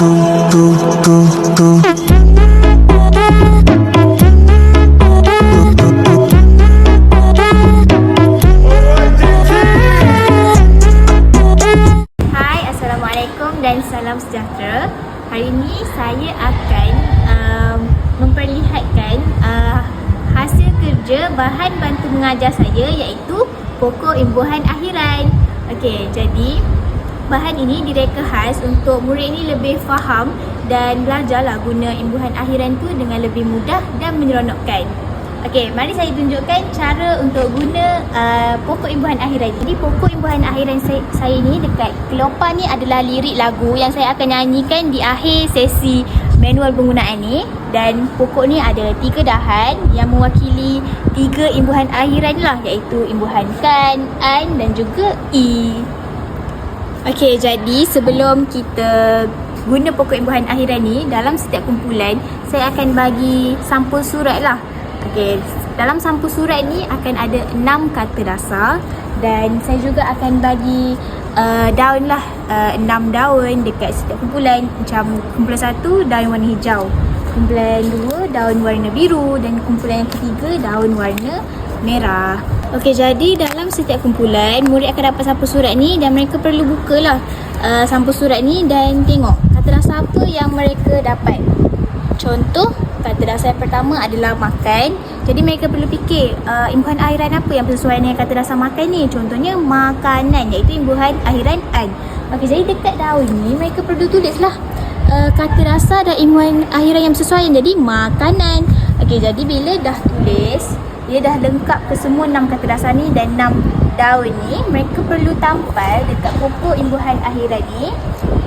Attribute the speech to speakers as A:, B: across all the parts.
A: Hai, Assalamualaikum dan salam sejahtera. Hari ini saya akan um, memperlihatkan uh, hasil kerja bahan bantu mengajar saya iaitu pokok imbuhan akhiran. Okey, jadi bahan ini direka khas untuk murid ini lebih faham dan belajarlah guna imbuhan akhiran tu dengan lebih mudah dan menyeronokkan. Okey, mari saya tunjukkan cara untuk guna uh, pokok imbuhan akhiran. Jadi pokok imbuhan akhiran saya, saya ni dekat kelopa ni adalah lirik lagu yang saya akan nyanyikan di akhir sesi manual penggunaan ni dan pokok ni ada tiga dahan yang mewakili tiga imbuhan akhiran lah iaitu imbuhan kan, an dan juga i. Okey, jadi sebelum kita guna pokok imbuhan akhiran ni dalam setiap kumpulan saya akan bagi sampul surat lah. Okey, dalam sampul surat ni akan ada enam kata dasar dan saya juga akan bagi uh, daun lah uh, enam daun dekat setiap kumpulan. Macam kumpulan satu daun warna hijau. Kumpulan dua daun warna biru. Dan kumpulan yang ketiga daun warna merah Okey jadi dalam setiap kumpulan murid akan dapat sampul surat ni dan mereka perlu bukalah uh, sampul surat ni dan tengok kata dasar apa yang mereka dapat Contoh, kata dasar yang pertama adalah makan. Jadi mereka perlu fikir uh, imbuhan akhiran apa yang bersesuaian dengan kata dasar makan ni. Contohnya makanan iaitu imbuhan akhiran an. Okey, jadi dekat daun ni mereka perlu tulislah uh, kata dasar dan imbuhan akhiran yang bersesuaian. Jadi makanan. Okey, jadi bila dah tulis, dia dah lengkap ke semua enam kata dasar ni dan enam daun ni, mereka perlu tampal dekat pokok imbuhan akhiran ni.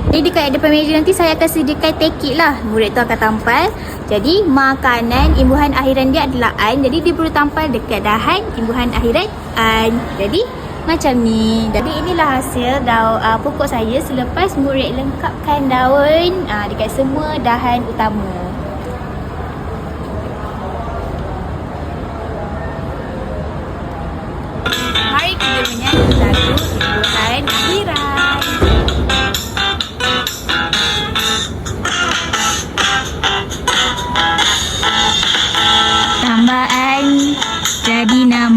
A: Jadi dekat depan meja nanti saya akan sediakan tekik lah. Murid tu akan tampal. Jadi makanan imbuhan akhiran dia adalah an Jadi dia perlu tampal dekat dahan imbuhan akhiran an Jadi macam ni. Jadi inilah hasil daun uh, pokok saya Selepas murid lengkapkan daun uh, Dekat semua dahan utama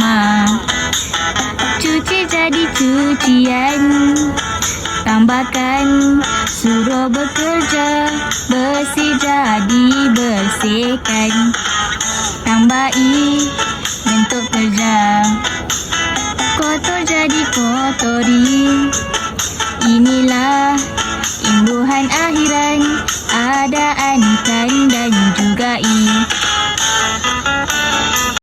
B: nama Cuci jadi cucian. Tambahkan suruh bekerja. Bersih jadi bersihkan. Tambahi bentuk kerja. Kotor jadi kotori